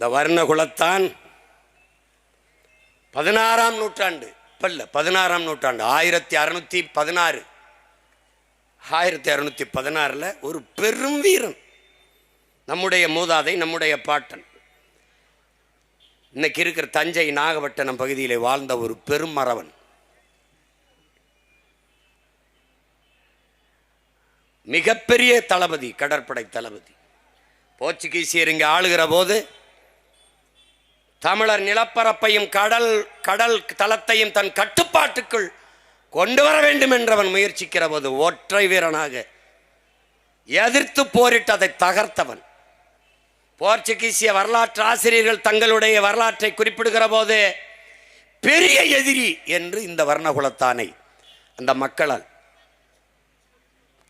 இந்த வர்ணகுலத்தான் பதினாறாம் நூற்றாண்டு. இப்ப பதினாறாம் நூற்றாண்டு. ஆயிரத்தி அறுநூத்தி பதினாறு. ஆயிரத்தி அறுநூத்தி பதினாறில் ஒரு பெரும் வீரன். நம்முடைய மூதாதை நம்முடைய பாட்டன். இன்னைக்கு இருக்கிற தஞ்சை நாகப்பட்டினம் பகுதியில் வாழ்ந்த ஒரு பெரும் மறவன் மிகப்பெரிய தளபதி கடற்படை தளபதி. போர்ச்சுகீசியர் இங்கே ஆளுகிற போது தமிழர் நிலப்பரப்பையும் கடல் கடல் தளத்தையும் தன் கட்டுப்பாட்டுக்குள் கொண்டு வர வேண்டும் என்றவன் முயற்சிக்கிற போது ஒற்றை வீரனாக எதிர்த்து போரிட்டு அதை தகர்த்தவன். போர்ச்சுகீசிய வரலாற்று ஆசிரியர்கள் தங்களுடைய வரலாற்றை குறிப்பிடுகிற போது பெரிய எதிரி என்று இந்த வர்ணகுலத்தானை அந்த மக்களால்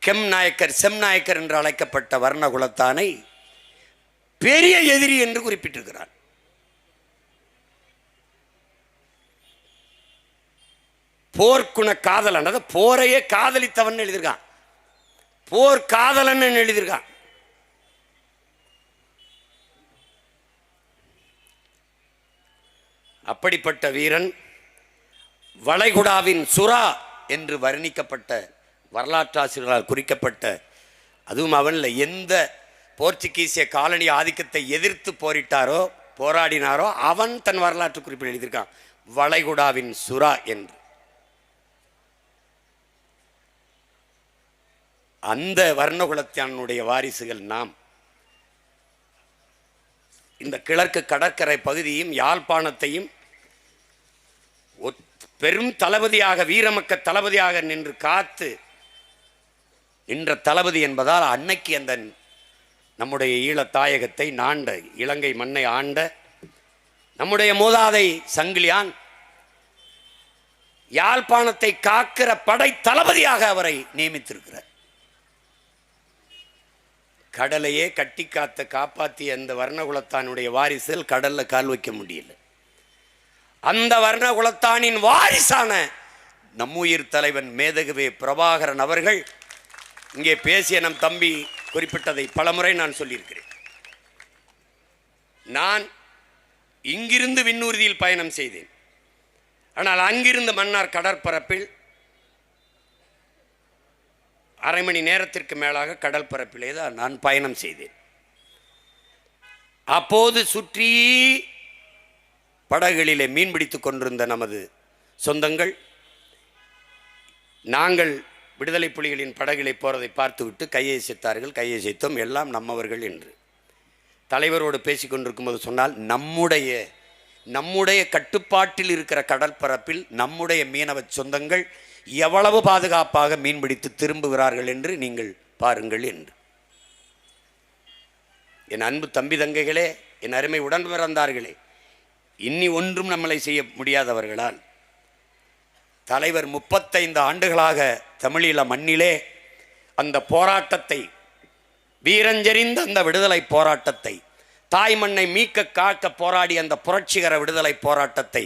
கெம் நாயக்கர் செம் நாயக்கர் என்று அழைக்கப்பட்ட வர்ணகுலத்தானை பெரிய எதிரி என்று குறிப்பிட்டிருக்கிறார். போர்க்குண காதலன் அதாவது போரையே காதலித்தவன் எழுதியிருக்கான். போர் காதலன் எழுதியிருக்கான். அப்படிப்பட்ட வீரன் வளைகுடாவின் சுறா என்று வர்ணிக்கப்பட்ட வரலாற்றாசிரியர்களால் குறிக்கப்பட்ட அதுவும் அவனில் எந்த போர்ச்சுகீசிய காலனி ஆதிக்கத்தை எதிர்த்து போரிட்டாரோ போராடினாரோ அவன் தன் வரலாற்று குறிப்பில் எழுதியிருக்கான். வளைகுடாவின் சுறா என்று. அந்த வர்ணகுலத்தானுடைய வாரிசுகள் நாம். இந்த கிழக்கு கடற்கரை பகுதியும் யாழ்ப்பாணத்தையும் ஒத்- பெரும் தளபதியாக வீரமக்க தளபதியாக நின்று காத்து நின்ற தளபதி என்பதால் அன்னைக்கு அந்த நம்முடைய ஈழத் தாயகத்தை நாண்ட இலங்கை மண்ணை ஆண்ட நம்முடைய மூதாதை சங்கிலியான் யாழ்ப்பாணத்தை காக்கிற படை தளபதியாக அவரை நியமித்திருக்கிறார். கடலையே கட்டி காத்த காப்பாற்றிய அந்த வர்ணகுலத்தானுடைய வாரிசுகள் கடலில் கால் வைக்க முடியல. அந்த வர்ணகுலத்தானின் வாரிசான நம்முயிர் தலைவன் மேதகுவே பிரபாகரன் அவர்கள் இங்கே பேசிய நம் தம்பி குறிப்பிட்டதை பலமுறை நான் சொல்லியிருக்கிறேன். நான் இங்கிருந்து விண்ணூர்தியில் பயணம் செய்தேன். ஆனால் அங்கிருந்து மன்னார் கடற்பரப்பில் அரை மணி நேரத்திற்கு மேலாக கடல் பரப்பிலே தான் நான் பயணம் செய்தேன். அப்போது சுற்றி படகுகளிலே மீன் பிடித்து கொண்டிருந்த நமது சொந்தங்கள் நாங்கள் விடுதலை புலிகளின் படகுகளை போகிறதை பார்த்துவிட்டு கையை செய்தார்கள் கையை சேர்த்தோம் எல்லாம் நம்மவர்கள் என்று. தலைவரோடு பேசிக் கொண்டிருக்கும் போது சொன்னால் நம்முடைய நம்முடைய கட்டுப்பாட்டில் இருக்கிற கடற்பரப்பில் நம்முடைய மீனவ சொந்தங்கள் எவ்வளவு பாதுகாப்பாக மீன்பிடித்து திரும்புகிறார்கள் என்று நீங்கள் பாருங்கள் என்று. என் அன்பு தம்பி தங்கைகளே என் அருமை உடன் பிறந்தார்களே இன்னி ஒன்றும் நம்மளை செய்ய முடியாதவர்களால் தலைவர் முப்பத்தைந்து ஆண்டுகளாக தமிழீழ மண்ணிலே அந்த போராட்டத்தை வீரஞ்செறிந்த அந்த விடுதலை போராட்டத்தை தாய் மண்ணை மீக்க காக்க போராடி அந்த புரட்சிகர விடுதலை போராட்டத்தை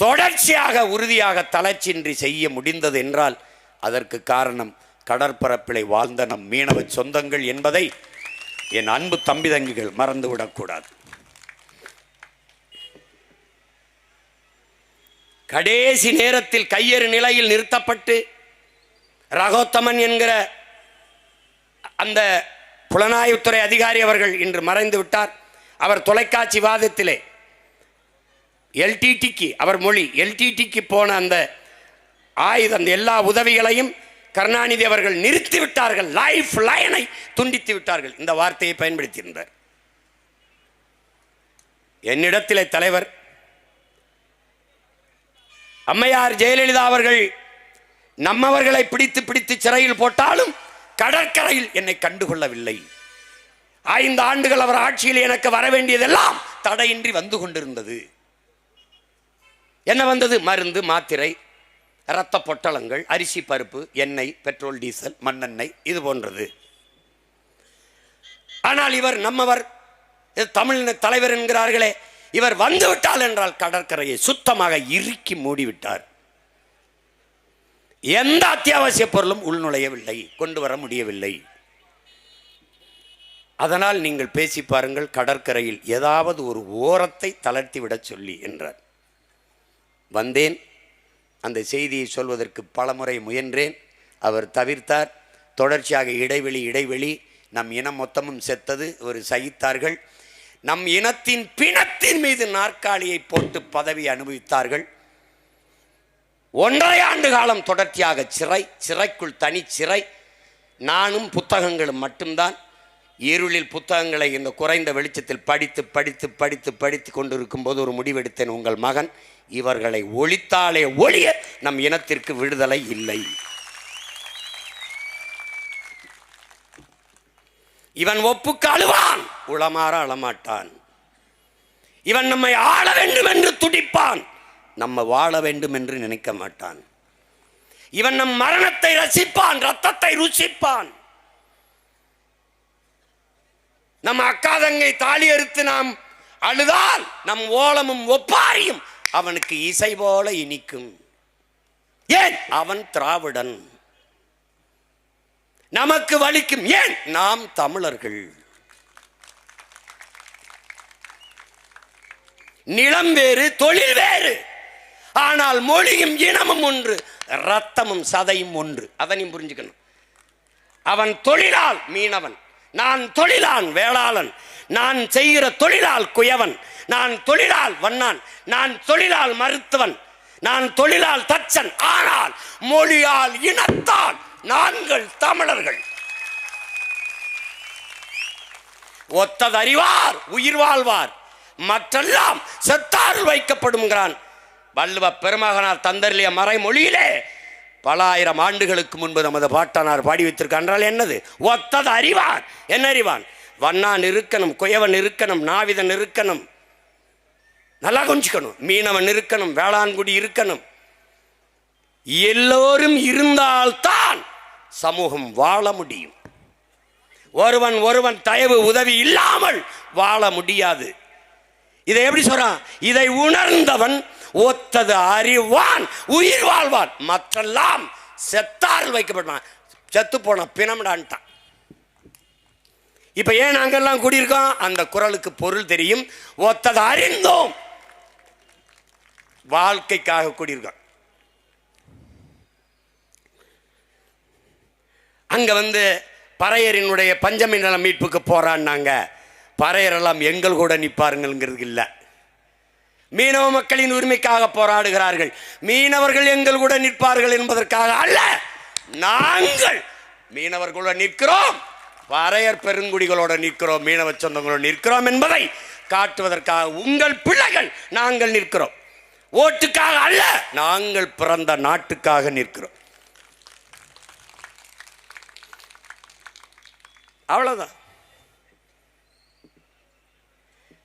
தொடர்ச்சியாக உறுதியாக தளர்ச்சியின்றி செய்ய முடிந்தது என்றால் அதற்கு காரணம் கடற்பரப்பிலை வாழ்ந்த நம் மீனவ சொந்தங்கள் என்பதை என் அன்பு தம்பிதங்கிகள் மறந்துவிடக்கூடாது கடைசி நேரத்தில் கையெறு நிலையில் நிறுத்தப்பட்டு ரகோத்தமன் என்கிற அந்த புலனாய்வுத்துறை அதிகாரி அவர்கள் இன்று மறைந்து விட்டார் அவர் தொலைக்காட்சி வாதத்திலே எல்டிடிக்கு அவர் மொழி எல்டிடிக்கு போன அந்த ஆயுதம் அந்த எல்லா உதவிகளையும் கருணாநிதி அவர்கள் நிறுத்தி விட்டார்கள். லைஃப் லைனை துண்டித்து விட்டார்கள். இந்த வார்த்தையை பயன்படுத்தியிருந்தார். என்னிடத்திலே தலைவர் அம்மையார் ஜெயலலிதா அவர்கள் நம்மவர்களை பிடித்து பிடித்து சிறையில் போட்டாலும் கடற்கரையில் என்னை கண்டுகொள்ளவில்லை. ஐந்து ஆண்டுகள் அவர் ஆட்சியில் எனக்கு வர வேண்டியதெல்லாம் தடையின்றி வந்து கொண்டிருந்தது. என்ன வந்தது? மருந்து மாத்திரை இரத்த பொட்டலங்கள் அரிசி பருப்பு எண்ணெய் பெட்ரோல் டீசல் மண்ணெண்ணெய் இது போன்றது. ஆனால் இவர் நம்மவர் தமிழ் தலைவர் என்கிறார்களே இவர் வந்துவிட்டால் என்றால் கடற்கரையை சுத்தமாக இறுக்கி மூடிவிட்டார். எந்த அத்தியாவசிய பொருளும் உள்நுழையவில்லை கொண்டு வர முடியவில்லை. அதனால் நீங்கள் பேசி பாருங்கள் கடற்கரையில் ஏதாவது ஒரு ஓரத்தை தளர்த்தி விட சொல்லி என்றார். வந்தேன். அந்த செய்தியை சொல்வதற்கு பலமுறை முயன்றேன். அவர் தவிர்த்தார். தொடர்ச்சியாக இடைவெளி இடைவெளி நம் இனம் மொத்தமும் செத்தது. ஒரு சகித்தார்கள். நம் இனத்தின் பிணத்தின் மீது நாற்காலியை போட்டு பதவி அனுபவித்தார்கள். ஒன்றரை ஆண்டு காலம் தொடர்ச்சியாக சிறை சிறைக்குள் தனி சிறை. நானும் புத்தகங்களும் மட்டும்தான். இருளில் புத்தகங்களை இந்த குறைந்த வெளிச்சத்தில் படித்து படித்து படித்து படித்து கொண்டிருக்கும் போது ஒரு முடிவெடுத்தேன். உங்கள் மகன் இவர்களை ஒழித்தாலே ஒழிய நம் இனத்திற்கு விடுதலை இல்லை. இவன் ஒப்புக்கு அழுவான் உளமாற அழமாட்டான். இவன் நம்மை ஆள வேண்டும் என்று துடிப்பான் நம்ம வாழ வேண்டும் என்று நினைக்க மாட்டான். இவன் நம் மரணத்தை ரசிப்பான் ரத்தத்தை ருசிப்பான். நம் அக்காதங்கை தாலி அறுத்து நாம் அழுதால் நம் ஓலமும் ஒப்பாரியும் அவனுக்கு இசை போல இனிக்கும். ஏன்? அவன் திராவிடன். நமக்கு வலிக்கும். ஏன்? நாம் தமிழர்கள். நிலம் வேறு தொழில் வேறு. ஆனால் மொழியும் இனமும் ஒன்று ரத்தமும் சதையும் ஒன்று. அதனையும் புரிஞ்சுக்கணும். அவன் தொழிலால் மீனவன். நான் தொழிலான் வேளாளன். நான் செய்கிற தொழிலால் குயவன். நான் தொழிலால் வண்ணான். நான் தொழிலால் மருத்துவன். நான் தொழிலால் தச்சன். ஆனால் மொழியால் இனத்தால் நாங்கள் தமிழர்கள். ஒத்ததறிவார் உயிர் வாழ்வார். மற்றெல்லாம் செத்தாறு வைக்கப்படுங்கிறான் வள்ளுவ பெருமகனார் தந்தர்லிய மறைமொழியிலே பல ஆயிரம் ஆண்டுகளுக்கு முன்பு நமது பாட்டனார் பாடி வைத்திருக்கான்றால் என்னது? ஒத்தது அறிவார் என்ன அறிவான் வண்ணான் இருக்கணும் குயவன் இருக்கணும் நாவிதன் இருக்கணும் நல்லா கொஞ்சிக்கணும் மீனவன் இருக்கணும் வேளாண்குடி இருக்கணும். எல்லோரும் இருந்தால்தான் சமூகம் வாழ முடியும். ஒருவன் ஒருவன் தயவு உதவி இல்லாமல் வாழ முடியாது. இதை எப்படி சொல்றான்? இதை உணர்ந்தவன் ஒத்தது அறிவான் உயிர் வாழ்வான். மற்றெல்லாம் செத்தால் வைக்கப்பட்டான் செத்து போன பிணம்டான்ட்டான். இப்போ ஏன் நாங்கெல்லாம் கூடியிருக்கோம்? அந்த குரலுக்கு பொருள் தெரியும். ஒத்தது அறிந்தோம். வாழ்க்கைக்காக கூடியிருக்கோம். அங்க வந்து பறையரினுடைய பஞ்சமி நல மீட்புக்கு போகிறான்னாங்க பறையரெல்லாம் எங்கள் கூட நிற்பாருங்கிறது இல்லை. மீனவ மக்களின் உரிமைக்காக போராடுகிறார்கள். மீனவர்கள் எங்கள் கூட நிற்பார்கள் என்பதற்காக அல்ல. நாங்கள் மீனவர்களோட நிற்கிறோம். பறையர் பெருங்குடிகளோட நிற்கிறோம் மீனவ சொந்தங்களோடு நிற்கிறோம் என்பதை காட்டுவதற்காக உங்கள் பிள்ளைகள் நாங்கள் நிற்கிறோம். ஓட்டுக்காக அல்ல நாங்கள் பிறந்த நாட்டுக்காக நிற்கிறோம். அவ்வளவுதான்.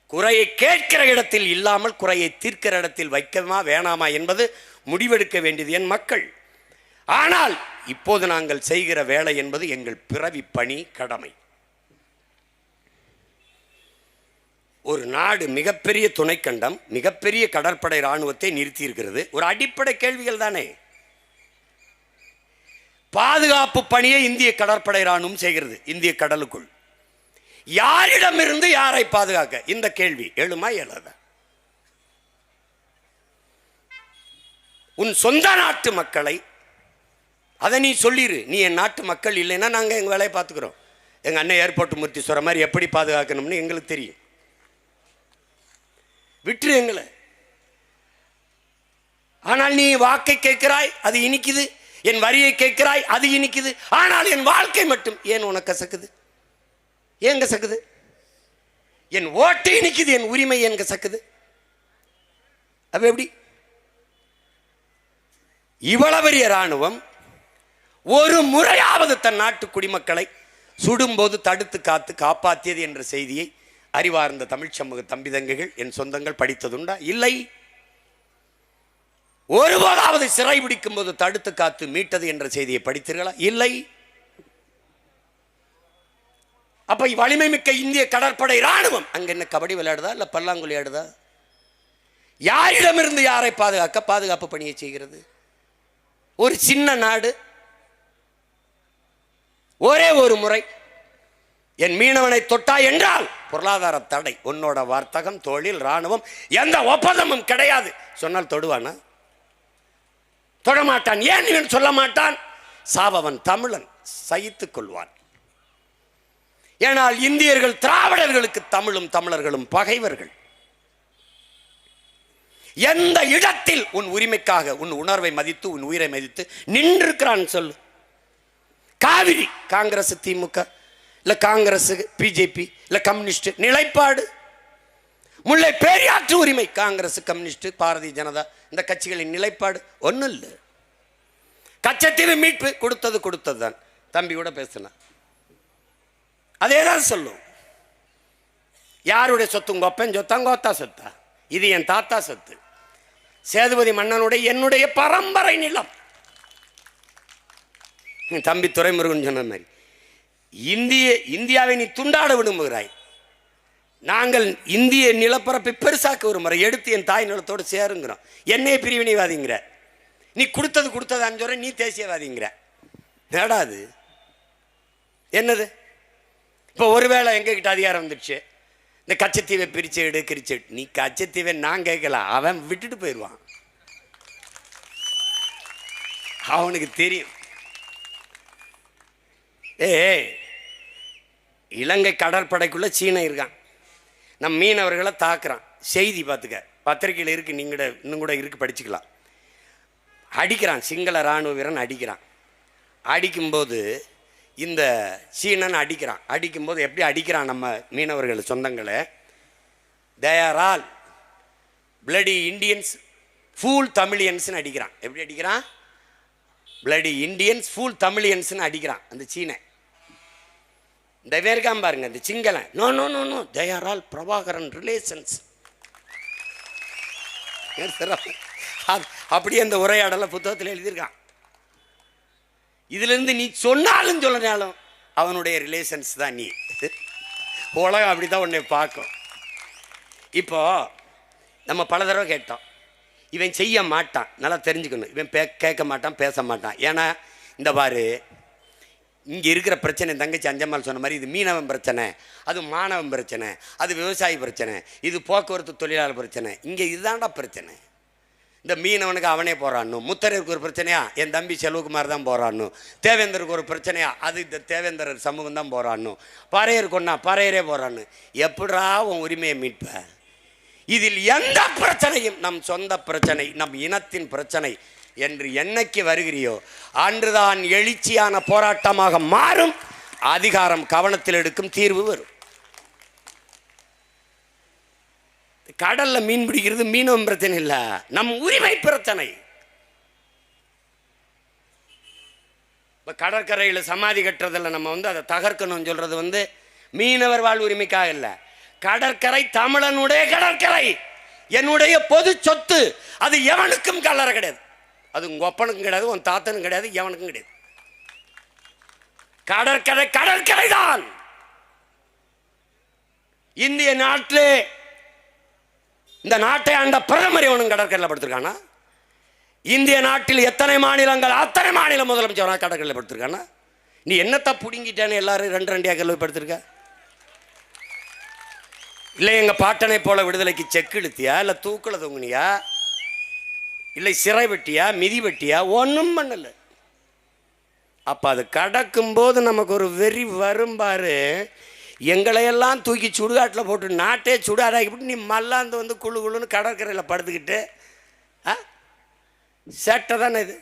குறையை கேட்கிற இடத்தில் இல்லாமல் குறையை தீர்க்கிற இடத்தில் வைக்கமா வேணாமா என்பது முடிவெடுக்க வேண்டியது என் மக்கள். ஆனால் இப்போது நாங்கள் செய்கிற வேலை என்பது எங்கள் பிறவி பணி கடமை. ஒரு நாடு மிகப்பெரிய துணைக்கண்டம் மிகப்பெரிய கடற்படை இராணுவத்தை நிறுத்தியிருக்கிறது. ஒரு அடிப்படை கேள்விகள் தானே. பாதுகாப்பு பணியை இந்திய கடற்படை இராணுவம் செய்கிறது இந்திய கடலுக்குள். யாரிடமிருந்து யாரை பாதுகாக்க? இந்த கேள்வி எழுமா எழாத உன் சொந்த நாட்டு மக்களை அதை நீ சொல்லிடு நீ என் நாட்டு மக்கள் இல்லைன்னா நாங்கள் எங்கள் வேலையை பார்த்துக்குறோம். எங்கள் அண்ணன் ஏர்போர்ட் மூர்த்தி சொல்கிற மாதிரி எப்படி பாதுகாக்கணும்னு எங்களுக்கு தெரியும். விட்டுரு எங்களை. ஆனால் நீ வாக்கை கேட்கிறாய் அது இனிக்குது. என் வரியை கேட்கிறாய் அது இனிக்குது. ஆனால் என் வாழ்க்கை மட்டும் ஏன் உனக்கு கசக்குது? ஏன் கசக்குது? என் ஓட்டு இனிக்குது என் உரிமை ஏன் கசக்குது? அப்ப எப்படி? இவ்வளவு பெரிய இராணுவம் ஒரு முறையாவது தன் நாட்டு குடிமக்களை சுடும்போது தடுத்து காத்து காப்பாற்றியது என்ற செய்தியை அறிவார்ந்த தமிழ் சமூக தம்பிதங்கைகள் என் சொந்தங்கள் படித்ததுண்டா? இல்லை. ஒருபோதாவது சிறை பிடிக்கும் போது தடுத்து காத்து மீட்டது என்ற செய்தியை படித்தீர்களா? இல்லை. அப்ப வலிமை மிக்க இந்திய கடற்படை ராணுவம் அங்க என்ன கபடி விளையாடுதா? இல்ல பல்லாங்குழி ஆடுதா? யாரிடமிருந்து யாரை பாதுகாக்க பாதுகாப்பு பணியை செய்கிறது? ஒரு சின்ன நாடு ஒரே ஒரு முறை. என் மீனவனை தொட்டா என்றால் பொருளாதார தடை. உன்னோட வர்த்தகம் தொழில் ராணுவம் எந்த ஒப்பந்தமும் கிடையாது. சொன்னால் தொடுவானா? தொடமாட்டான். ஏன் இவன் சொல்ல மாட்டான்? சாபவன் தமிழன் சகித்துக் கொள்வான். ஏனால் இந்தியர்கள் திராவிடர்களுக்கு தமிழும் தமிழர்களும் பகைவர்கள். எந்த இடத்தில் உன் உரிமைக்காக உன் உணர்வை மதித்து உன் உயிரை மதித்து நின்றிருக்கிறான் சொல்லு. காவிரி. காங்கிரஸ் திமுக இல்லை காங்கிரஸ் பிஜேபி இல்லை கம்யூனிஸ்ட் நிலைப்பாடு. முல்லை பெரியாற்று உரிமை காங்கிரஸ் கம்யூனிஸ்ட் பாரதிய ஜனதா இந்த கட்சிகளின் நிலைப்பாடு ஒன்றும் இல்லை. கச்சத்தீவு மீட்பு கொடுத்தது கொடுத்தது தான் தம்பி கூட பேசினான் அதே தான் சொல்லும். யாருடைய சொத்து? உங்க ஒப்பன் சொத்தா சொத்தா? இது என் தாத்தா சொத்து. சேதுபதி மன்னனுடைய என்னுடைய பரம்பரை நிலம். தம்பி துரைமுருகன் சொன்ன மாதிரி. இந்திய இந்தியாவை நீ துண்டாட விரும்புகிறாய். நாங்கள் இந்திய நிலப்பரப்பை பெருசாக்க ஒரு முறை எடுத்து என் தாய் நிலத்தோடு சேருங்கிறோம். என்னையே பிரிவினைவாதிங்கிற. நீ கொடுத்தது கொடுத்ததான்னு சொல்ற நீ தேசியவாதிங்கிற. என்னடா என்னது? இப்போ ஒருவேளை எங்ககிட்ட அதிகாரம் வந்துடுச்சு. இந்த கச்சத்தீவை பிரிச்சு எடு கிரிச்சு நீ கச்சத்தீவை நான் கேட்கல அவன் விட்டுட்டு போயிடுவான். அவனுக்கு தெரியும். ஏ இலங்கை கடற்படைக்குள்ள சீனம் இருக்கான். நம் மீனவர்களை தாக்குறான். செய்தி பார்த்துக்க. பத்திரிக்கையில் இருக்கு நீங்க கூட- இன்னும் கூட இருக்கு படிச்சுக்கலாம். அடிக்கிறான் சிங்கள இராணுவ வீரன் அடிக்கிறான். அடிக்கும்போது இந்த சீனன் அடிக்கிறான். அடிக்கும்போது எப்படி அடிக்கிறான் நம்ம மீனவர்கள் சொந்தங்களை? There all bloody Indians fool தமிழியன்ஸ்னு அடிக்கிறான். எப்படி அடிக்கிறான்? பிளடி இண்டியன்ஸ் ஃபூல் தமிழியன்ஸ்னு அடிக்கிறான். அந்த சீனை. இந்த பேருக்காம பாருங்க இந்த சிங்களன் no no no no there all Prabhakaran relations அப்படியே அந்த உரையாடலை புத்தகத்தில் எழுதியிருக்கான். இதுலேருந்து நீ சொன்னாலும் சொல்லினாலும் அவனுடைய ரிலேஷன்ஸ் தான் நீ. உலகம் அப்படி தான் உன்னை பார்க்கும். இப்போ நம்ம பல தடவை கேட்டோம். இவன் செய்ய மாட்டான். நல்லா தெரிஞ்சுக்கணும். இவன் பே கேட்க மாட்டான் பேச மாட்டான். ஏன்னா இந்த பாரு இங்கே இருக்கிற பிரச்சனை தங்கச்சி அஞ்சம்மாள் சொன்ன மாதிரி இது மீனவன் பிரச்சனை அது மாணவன் பிரச்சனை அது விவசாயி பிரச்சனை இது போக்குவரத்து தொழிலாளர் பிரச்சனை. இங்கே இதுதான்டா பிரச்சனை. இந்த மீனவனுக்கு அவனே போறான்னு முத்தரைக்கு ஒரு பிரச்சனையா? என் தம்பி செல்வகுமார் தான் போகிறான்னு தேவேந்தருக்கு ஒரு பிரச்சனையா? அது இந்த தேவேந்தர் சமூகம் தான் போறான்னு பறையர் கொண்டா பறையரே போகிறான்னு எப்படா உன் உரிமையை மீட்ப? இதில் எந்த பிரச்சனையும் நம் சொந்த பிரச்சனை நம் இனத்தின் பிரச்சனை என்று என்னைக்கு வருகிறியோ அன்றுதான் எழுச்சியான போராட்டமாக மாறும். அதிகாரம் கவனத்தில் எடுக்கும் தீர்வு வரும். கடல்ல மீன் பிடிக்கிறது மீனவம் பிரச்சனை இல்லை. நம் உரிமை பிரச்சனை. இப்போ கடற்கரையில் சமாதி கட்டுறதில் நம்ம வந்து அதை தகர்க்கணும்னு சொல்கிறது வந்து மீனவர் வாழ் உரிமைக்காக இல்லை. கடற்கரை தமிழனுடைய கடற்கரை. என்னுடைய பொது சொத்து. அது எவனுக்கும் கல்லற கிடையாது. அது உங்கள் ஒப்பனுக்கும் கிடையாது உன் தாத்தனுக்கும் கிடையாது எவனுக்கும் கிடையாது. கடற்கரை கடற்கரை தான் இந்திய நாட்டிலே இந்த நாட்டை ஆண்ட பிரதமர் இவனும் கடற்கரையில் படுத்திருக்கானா? இந்திய நாட்டில் எத்தனை மாநிலங்கள் அத்தனை மாநில முதலமைச்சர் கடற்கரையில் படுத்திருக்கானா? நீ என்னத்த பிடுங்கிட்டேன்னு எல்லாரும் ரெண்டு ரெண்டு ஏக்கர்ல படுத்திருக்க? இல்லை எங்கள் பாட்டனை போல விடுதலைக்கு செக் இழுத்தியா? இல்லை தூக்கில் தொங்குனியா? இல்லை சிறை வெட்டியா மிதி வெட்டியா ஒன்றும் பண்ணல. அப்போ அது கடக்கும்போது நமக்கு ஒரு வெறி வரும் பாரு. எங்களையெல்லாம் தூக்கி சுடுகாட்டில் போட்டு நாட்டே சுடாதாக்கிவிட்டு நீ மல்லாந்து வந்து குழு குழுன்னு கடற்கரையில் படுத்துக்கிட்டு ஆ? சேட்டை தானே இது.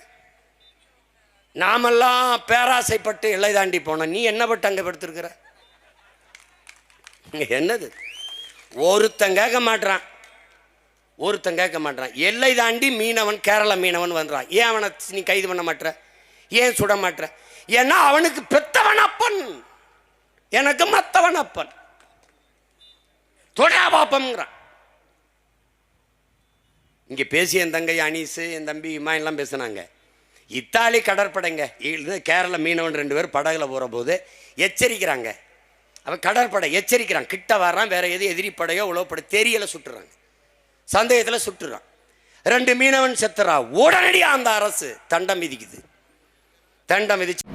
நாமெல்லாம் பேராசைப்பட்டு எல்லை தாண்டி போனோம். நீ என்ன பட்டு அங்கே படுத்துருக்குற? என்னது? ஒருத்தன் கேட்க மாட்டுறான் ஒருத்தன் கேட்க மாட்றான். எல்லை தாண்டி மீனவன் கேரள மீனவன் வந்துறான் ஏன் அவனை நீ கைது பண்ண மாட்டுற ஏன் சுட மாட்ற? ஏன்னா அவனுக்கு பெத்தவன் அப்பன். எனக்கு மத்தவன் அப்பன். தொடா பாப்பம்ங்கிறான். இங்கே பேசிய என் தங்கை அனீஸு என் தம்பி இம்மா எல்லாம் பேசுனாங்க. இத்தாலி கடற்படைங்க இது கேரள மீனவன் ரெண்டு பேர் படகுல போகிற போது எச்சரிக்கிறாங்க. அவன் கடற்படை எச்சரிக்கிறான். கிட்ட வர்றான் வேற எது எதிரி படையோ தெரியலை சுட்டுறாங்க. சந்தேகத்தில் சுட்டுறான். ரெண்டு மீனவன் செத்துறா. உடனடியாக அந்த அரசு தண்டம் விதிக்குது தண்டம் விதிச்சு